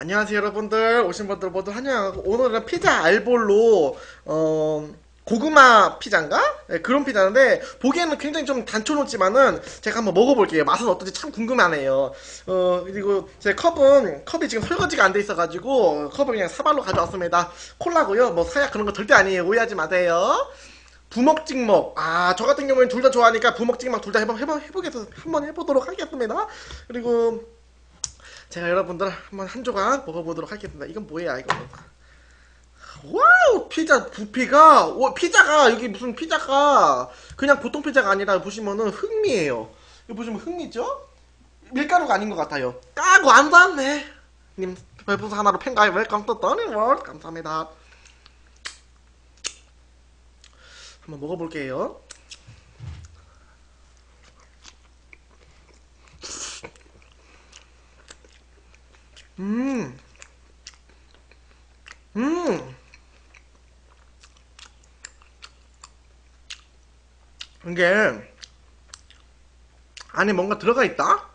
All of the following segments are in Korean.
안녕하세요 여러분들. 오신 분들 모두 환영하고 오늘은 피자 알볼로 어 고구마 피자인가? 네, 그런 피자인데 보기에는 굉장히 좀 단촐하지만은 제가 한번 먹어볼게요. 맛은 어떨지 참 궁금하네요. 어 그리고 제 컵은 컵이 지금 설거지가 안 돼 있어가지고 컵을 그냥 사발로 가져왔습니다. 콜라고요. 뭐 사약 그런 거 절대 아니에요. 오해하지 마세요. 부먹 찍먹. 아 저 같은 경우에는 둘 다 좋아하니까 부먹 찍먹 둘 다 해보, 해보, 해보겠어 한번 해보도록 하겠습니다. 그리고 제가 여러분들 한번 한 조각 먹어보도록 하겠습니다. 이건 뭐야 이거? 와우 피자 부피가 와 피자가 여기 무슨 피자가 그냥 보통 피자가 아니라 보시면은 흑미예요. 이거 보시면 흑미죠? 밀가루가 아닌 것 같아요. 까고 안 닿네. 님 별풍선 하나로 팬가입 웰컴 또 더닝월드 감사합니다. 한번 먹어볼게요. 음. 음. 이게 안에 뭔가 들어가 있다?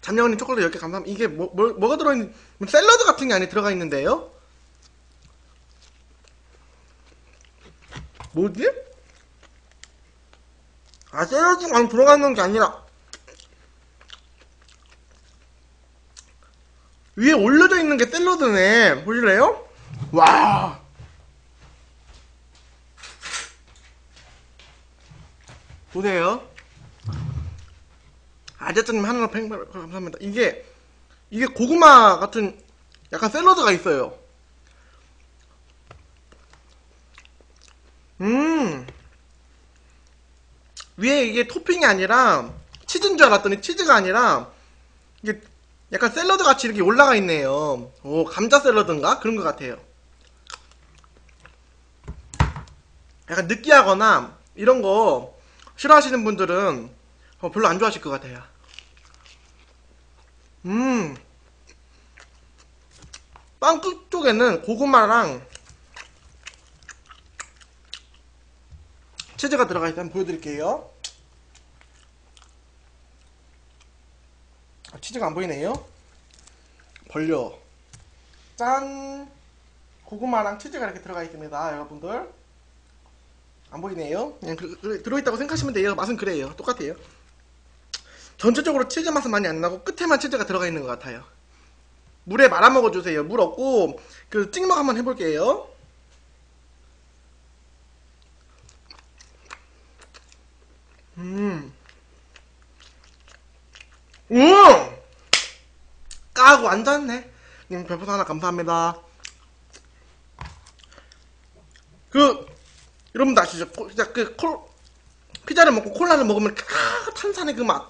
잠영원님 초콜릿 10개 감사합니다. 이게 뭐, 뭐, 뭐가 들어있는, 샐러드 같은 게 안에 들어가 있는데요? 뭐지? 아, 샐러드가 안에 들어가 있는 게 아니라, 위에 올려져 있는 게 샐러드네. 보실래요? 와. 보세요. 아재님 하나로 팽 감사합니다. 이게 이게 고구마 같은 약간 샐러드가 있어요. 음. 위에 이게 토핑이 아니라 치즈인 줄 알았더니 치즈가 아니라 이게 약간 샐러드 같이 이렇게 올라가 있네요. 오, 감자 샐러드인가? 그런 것 같아요. 약간 느끼하거나 이런 거 싫어하시는 분들은 어, 별로 안 좋아하실 것 같아요. 음. 빵 끝 쪽에는 고구마랑 치즈가 들어가 있다. 한번 보여드릴게요. 치즈가 안 보이네요. 벌려. 짠! 고구마랑 치즈가 이렇게 들어가 있습니다, 여러분들. 안 보이네요. 그냥 그, 그, 들어있다고 생각하시면 돼요. 맛은 그래요. 똑같아요. 전체적으로 치즈 맛은 많이 안 나고 끝에만 치즈가 들어가 있는 것 같아요. 물에 말아 먹어주세요. 물 없고 그 찍먹 한번 해볼게요. 음. 음! 까고 앉았네. 님 별풍선 하나 감사합니다. 그 여러분들 아시죠? 코- 진짜 그 콜, 피자를 먹고 콜라를 먹으면 아, 탄산의 그 맛.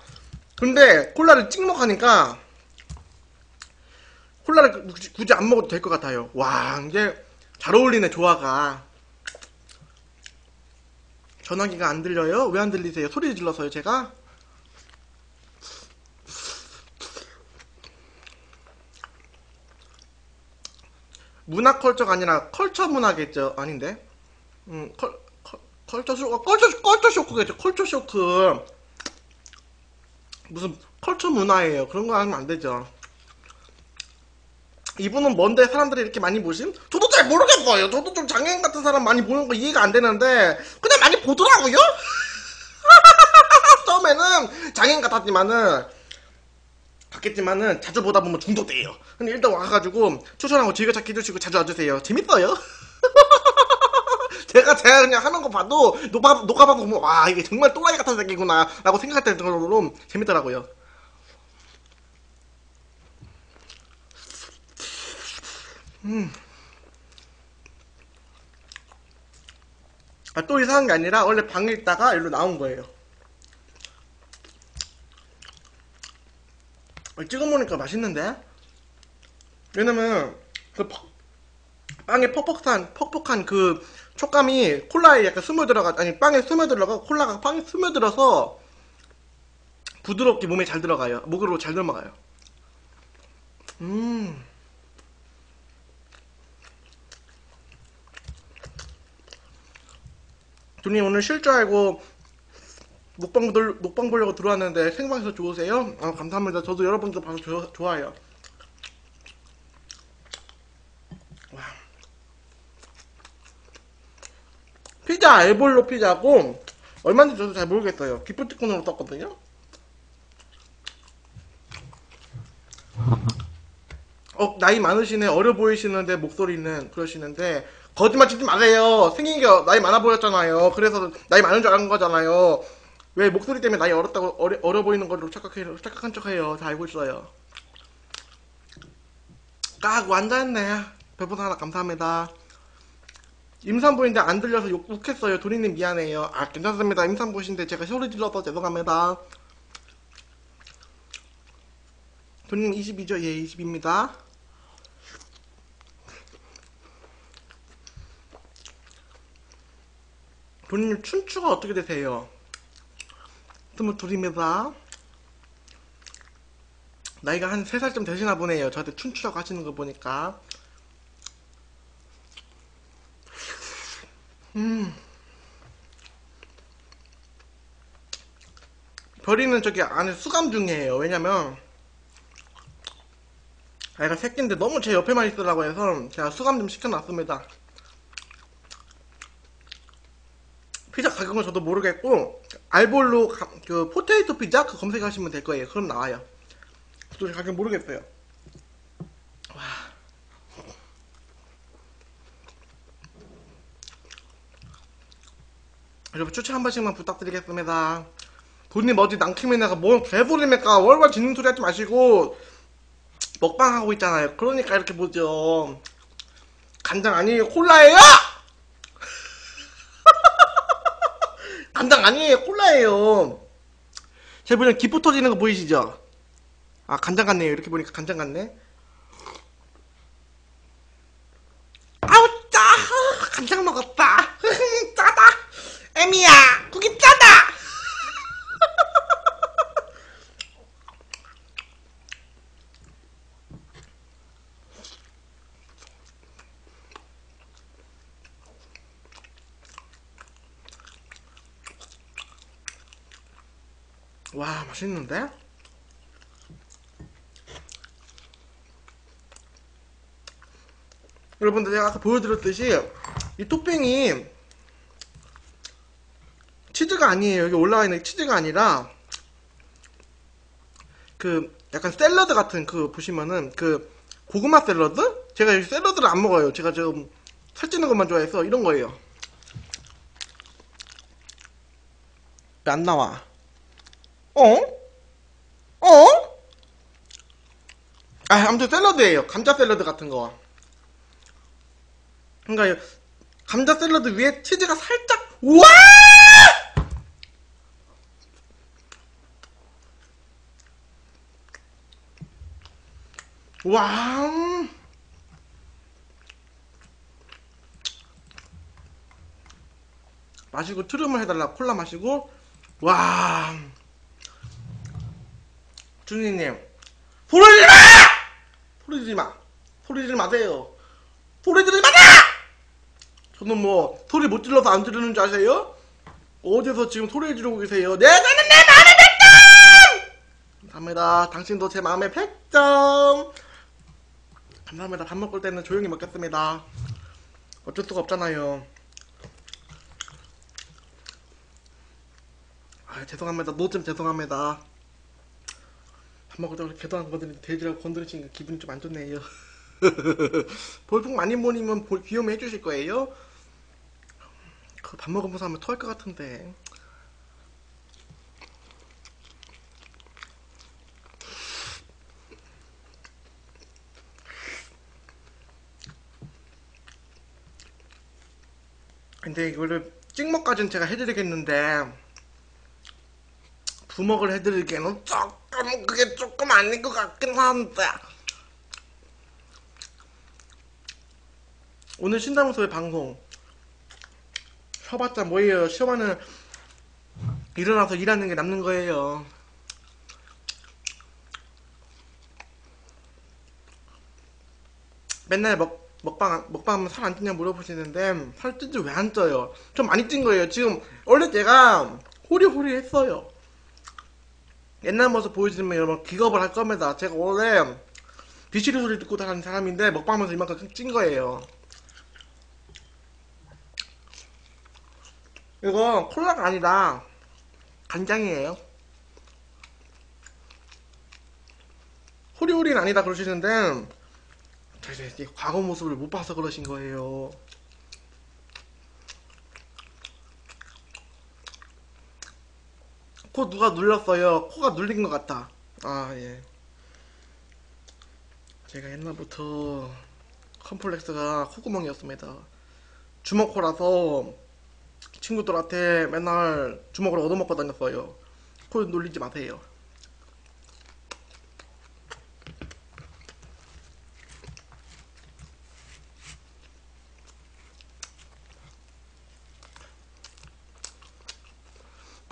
근데 콜라를 찍먹하니까 콜라를 굳이, 굳이 안 먹어도 될 것 같아요. 와 이게 잘 어울리네 조화가. 전화기가 안 들려요? 왜 안 들리세요? 소리 질러서요 제가? 문화 컬처가 아니라 컬처 문화겠죠? 아닌데? 음, 컬, 컬, 컬처 쇼, 어, 컬처, 컬처 쇼크겠죠? 컬처 쇼크. 무슨 컬처 문화예요. 그런 거 하면 안 되죠. 이분은 뭔데 사람들이 이렇게 많이 보심? 저도 잘 모르겠어요. 저도 좀 장애인 같은 사람 많이 보는 거 이해가 안 되는데, 그냥 많이 보더라고요? 처음에는 장애인 같았지만은, 같겠지만은 자주 보다 보면 중독돼요. 근데 일단 와가지고 추천하고 즐겨찾기 해주시고 자주 와주세요. 재밌어요. 제가 제가 그냥 하는 거 봐도 녹아 녹아봐도 보면 와 이게 정말 또라이 같은 새끼구나라고 생각할 정도로 재밌더라고요. 음. 아, 또 이상한 게 아니라 원래 방에 있다가 일로 나온 거예요. 찍어 먹으니까 맛있는데? 왜냐면 그 퍽- 빵에 퍽퍽한 퍽퍽한 그 촉감이 콜라에 약간 스며들어가 아니 빵에 스며들어가 콜라가 빵에 스며들어서 부드럽게 몸에 잘 들어가요. 목으로 잘 넘어가요. 음. 돈이 오늘 쉴 줄 알고 녹방, 들, 녹방 보려고 들어왔는데 생방에서 좋으세요? 아, 감사합니다. 저도 여러분들 봐서 조- 좋아요. 와. 피자 알볼로 피자고 얼마인지 저도 잘 모르겠어요. 기프티콘으로 떴거든요. 어, 나이 많으시네. 어려 보이시는데 목소리는 그러시는데 거짓말 치지 마세요. 생긴 게 나이 많아 보였잖아요. 그래서 나이 많은 줄 아는 거잖아요. 왜 목소리 때문에 나이 어렸다고 어려, 어려 보이는 걸로 착각해요. 착각한 척해요. 다 알고 있어요. 까고 앉아있네. 별풍선 하나 감사합니다. 임산부인데 안 들려서 욕, 욱했어요. 도리님 미안해요. 아 괜찮습니다. 임산부신데 제가 소리 질러서 죄송합니다. 도리님 22죠? 예 20입니다. 도리님 춘추가 어떻게 되세요? 스물둘입니다. 나이가 한 3살쯤 되시나 보네요. 저한테 춘추라고 하시는 거 보니까. 음. 별이는 저기 안에 수감 중이에요. 왜냐면, 아이가 새끼인데 너무 제 옆에만 있으라고 해서 제가 수감 좀 시켜놨습니다. 피자 가격은 저도 모르겠고, 알볼로 가- 그 포테이토 피자 그 검색하시면 될 거예요. 그럼 나와요. 저도 가격 모르겠어요. 와. 여러분 추천 한 번씩만 부탁드리겠습니다. 돈님 어디 낭킹맨나가 뭔 개소리입니까? 월월 짓는 소리 하지 마시고 먹방 하고 있잖아요. 그러니까 이렇게 보죠. 간장 아니에요, 콜라예요! 간장 아니에요, 콜라예요. 제 보면 기포 터지는 거 보이시죠? 아 간장 같네요. 이렇게 보니까 간장 같네. 아우 짜! 간장 먹었다. 짜다. 에미야, 국이 짜다. 와 맛있는데? 여러분들 제가 아까 보여드렸듯이 이 토핑이 치즈가 아니에요. 여기 올라와 있는 게 치즈가 아니라 그 약간 샐러드 같은 그 보시면은 그 고구마 샐러드? 제가 이 샐러드를 안 먹어요. 제가 좀 살찌는 것만 좋아해서 이런 거예요. 왜안 나와? 어? 어? 아, 아무튼 샐러드예요. 감자 샐러드 같은 거. 그러니까 감자 샐러드 위에 치즈가 살짝 우와! 와. 마시고 트름을 해달라 콜라 마시고 와 소리 지르지 마! 지르지 마! 지르지 마세요. 지르지 마라! 저는 뭐 소리 못 질러서 안 지르는 줄 아세요? 어디서 지금 소리를 지르고 계세요? 내가는 내 마음의 100점! 감사합니다. 당신도 제 마음의 100점! 감사합니다. 밥 먹을 때는 조용히 먹겠습니다. 어쩔 수가 없잖아요. 아 죄송합니다. 노잼 죄송합니다. 밥 때 그렇게 개도한 거들이 돼지라고 건드리시니까 기분이 좀 안 좋네요. 볼품 많이 모이면 볼- 귀여움 해주실 거예요? 그 밥 먹으면서 하면 토할 것 같은데. 근데 이거를 찍먹까지는 제가 해드리겠는데 부먹을 해드리기에는 조금 그게 조금 아닌 것 같긴 한데. 오늘 신다면서의 방송. 쉬어봤자 뭐예요? 쉬어봐는 일어나서 일하는 게 남는 거예요. 맨날 먹, 먹방, 먹방 하면 살 안 찌냐 물어보시는데 살 찌지 왜 안 쪄요? 좀 많이 찐 거예요. 지금 원래 제가 호리호리 했어요. 옛날 모습 보여주면 여러분 기겁을 할 겁니다. 제가 원래 비시리 소리 듣고 다니는 사람인데 먹방하면서 이만큼 찐 거예요. 이거 콜라가 아니라 간장이에요. 호리호리는 아니다 그러시는데 과거 모습을 못 봐서 그러신 거예요. 코 누가 눌렀어요? 코가 눌린 것 같아. 아 예. 제가 옛날부터 컴플렉스가 콧구멍이었습니다. 주먹코라서 친구들한테 맨날 주먹을 얻어먹고 다녔어요. 코 놀리지 마세요.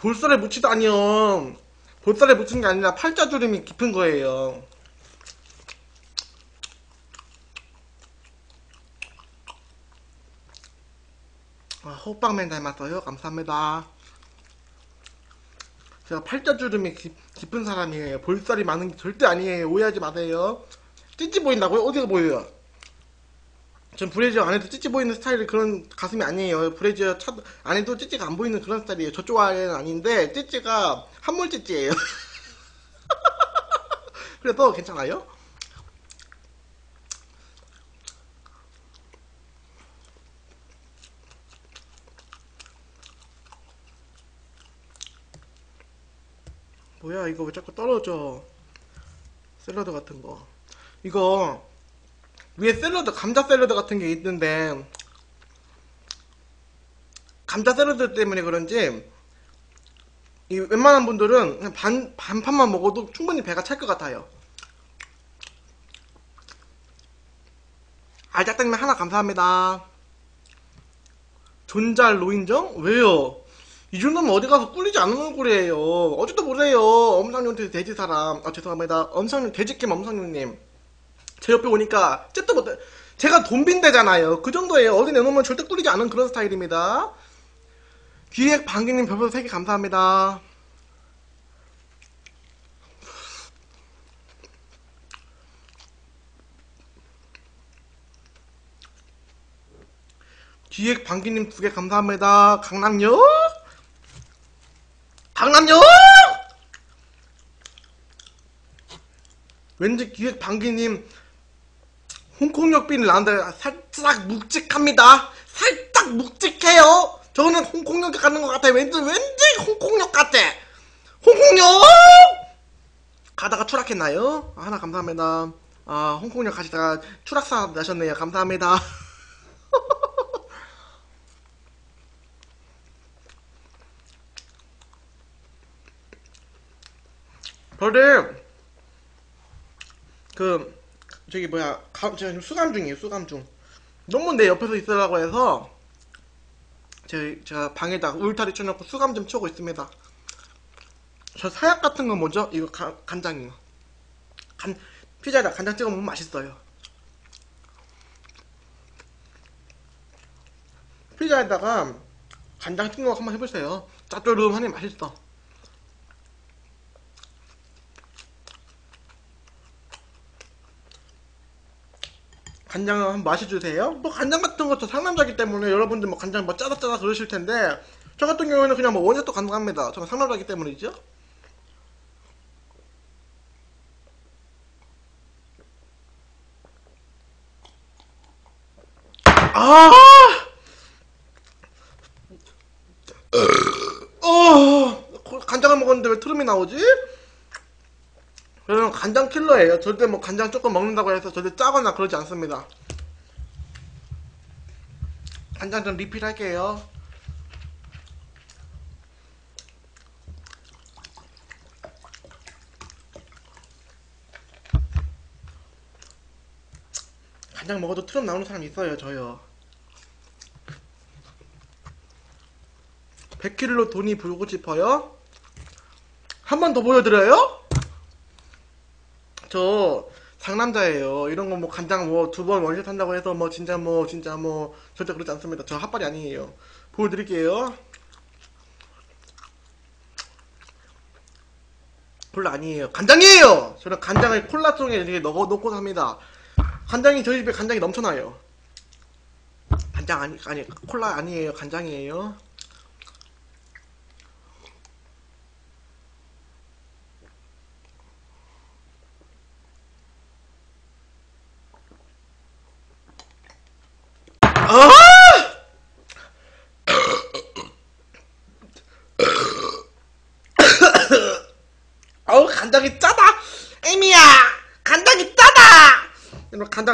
볼살에 묻히다니요. 볼살에 묻힌 게 아니라 팔자주름이 깊은 거예요. 아, 호빵맨 닮았어요. 감사합니다. 제가 팔자주름이 깊, 깊은 사람이에요. 볼살이 많은 게 절대 아니에요. 오해하지 마세요. 찌찌 보인다고요? 어디가 보여요? 전 브래지어 안에도 찌찌 보이는 스타일의 그런 가슴이 아니에요. 브래지어 차, 안에도 찌찌가 안 보이는 그런 스타일이에요. 저쪽 아이는 아닌데 찌찌가 한물 찌찌예요. 그래서 괜찮아요? 뭐야 이거 왜 자꾸 떨어져 샐러드 같은 거 이거 위에 샐러드 감자 샐러드 같은 게 있는데 감자 샐러드 때문에 그런지 이 웬만한 분들은 반, 반판만 먹어도 충분히 배가 찰 것 같아요 알작당면 하나 감사합니다 존잘 노인정? 왜요? 이 정도면 어디 가서 꿀리지 않은 얼굴이에요. 어제도 보세요. 엄상윤한테 돼지 사람. 아, 죄송합니다. 엄상윤, 돼지캠 엄상윤님. 제 옆에 오니까, 쨌도 못해. 제가 돈빈대잖아요. 그 정도예요. 어디 내놓으면 절대 꿀리지 않은 그런 스타일입니다. 기획 방기님 별별 3개 감사합니다. 기획 방기님 2개 감사합니다. 강남역? 강남역! 왠지 기획 방기님 홍콩역 빈 나는데 살짝 묵직합니다. 살짝 묵직해요. 저는 홍콩역 가는 것 같아요. 왠지 왠지 홍콩역 같아. 홍콩역! 가다가 추락했나요? 아, 하나 감사합니다. 아 홍콩역 가시다가 추락사 나셨네요. 감사합니다. 별들 그 저기 뭐야 가, 제가 지금 수감 중이에요 수감 중. 너무 내 옆에서 있으라고 해서 제, 제가 방에다 울타리 쳐놓고 수감 좀 치고 있습니다. 저 사약 같은 건 뭐죠? 이거 가, 간장이요. 간, 피자에다 간장 찍어 먹으면 맛있어요. 피자에다가 간장 찍어 한번 해보세요. 짭조름하니 맛있어 간장을 한번 마셔주세요. 뭐 간장 같은 것도 상남자기 때문에 여러분들 뭐 간장 뭐 짜다 짜다 그러실 텐데 저 같은 경우에는 그냥 뭐 원액도 가능합니다. 저는 상남자기 때문이죠. 아! 어, 간장을 먹었는데 왜 트름이 나오지? 저는 간장 킬러예요. 절대 뭐 간장 조금 먹는다고 해서 절대 짜거나 그러지 않습니다. 간장 좀 리필할게요. 간장 먹어도 트럼 나오는 사람 있어요, 저요. 100kg로 돈이 불고 싶어요? 한 번 더 보여드려요? 저 상남자예요. 이런 거 뭐 간장 뭐 두 번 원샷 한다고 해서 뭐 진짜 뭐 진짜 뭐 절대 그렇지 않습니다. 저 핫발이 아니에요. 보여드릴게요. 별로 아니에요. 간장이에요! 저는 간장을 콜라통에 이렇게 넣어 놓고 삽니다. 간장이 저희 집에 간장이 넘쳐나요. 간장 아니 아니 콜라 아니에요. 간장이에요.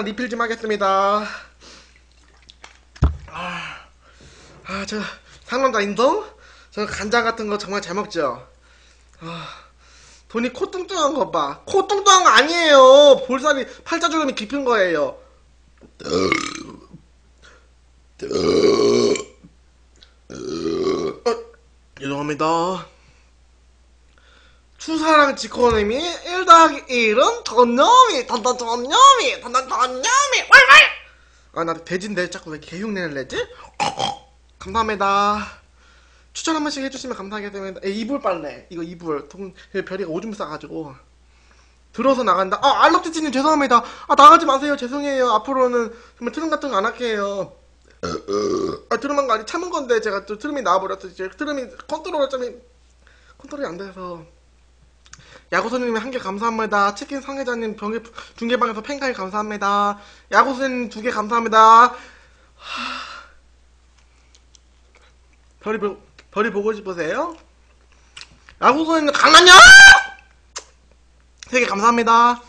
간장 리필 좀 하겠습니다. 아저 상남자 인성 저 간장 같은 거 정말 잘 먹죠? 아 돈이 코 뚱뚱한 거 봐 코 뚱뚱한 거 아니에요. 볼살이 팔자주름이 깊은 거예요. 어, 죄송합니다. 추사랑 지코님이 1 더하기 1은 전념이 단단 전념이 단단 전념이. 왈왈! 아나 돼지인데 자꾸 왜 개흉내를 내지? 감사합니다. 추천 한 번씩 해주시면 감사하겠습니다. 에, 이불 빨래. 이거 이불. 통, 별이가 오줌 싸가지고. 들어서 나간다. 아 알럽티치님 죄송합니다. 아 나가지 마세요. 죄송해요. 앞으로는 정말 트름 같은 거 안 할게요. 아 트름한 거 아니 참은 건데 제가 또 트름이 나와버렸어. 트름이 컨트롤 점이 컨트롤이 안 돼서 야구선생님 한 개 감사합니다. 치킨 상회자님 경기 중계방에서 팬카이 감사합니다. 야구선생님 두 개 감사합니다. 하... 별이 보, 별이 보고 싶으세요? 야구선생님! 세개 감사합니다.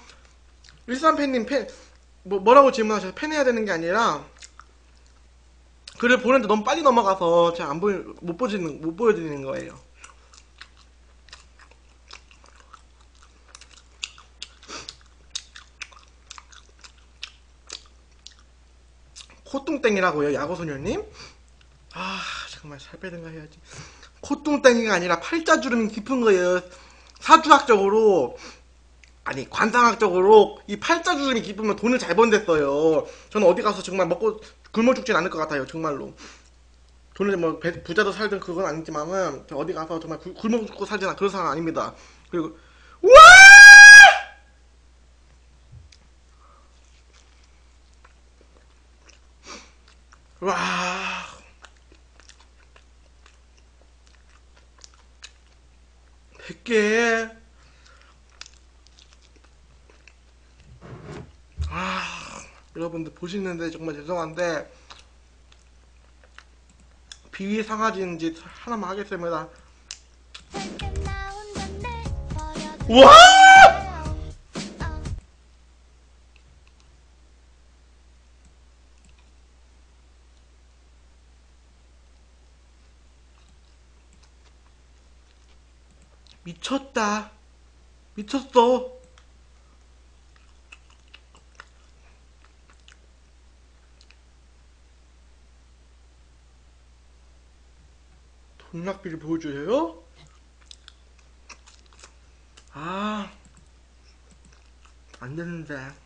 일산 팬님 팬 뭐, 뭐라고 질문하셔서 팬해야 되는 게 아니라 글을 보는데 너무 빨리 넘어가서 제가 안 보이 못 보시는 못 보여드리는 거예요. 콧뚱땡이라고요, 야구소녀님? 아, 정말 살 빼든가 해야지. 콧뚱땡이가 아니라 팔자주름이 깊은 거예요. 사주학적으로, 아니, 관상학적으로 이 팔자주름이 깊으면 돈을 잘 번댔어요. 저는 어디 가서 정말 먹고 굶어 죽진 않을 것 같아요, 정말로. 돈을 뭐, 배- 부자도 살든 그건 아니지만은, 저 어디 가서 정말 굶- 굶어 죽고 않, 그런 상황 아닙니다. 그리고, 우와! 와. 백개 아, 여러분들 보시는데 정말 죄송한데, 비위 상하지인지 하나만 하겠습니다. 와! 미쳤다. 미쳤어. 돈락비를 보여줘요? 아, 안 되는데.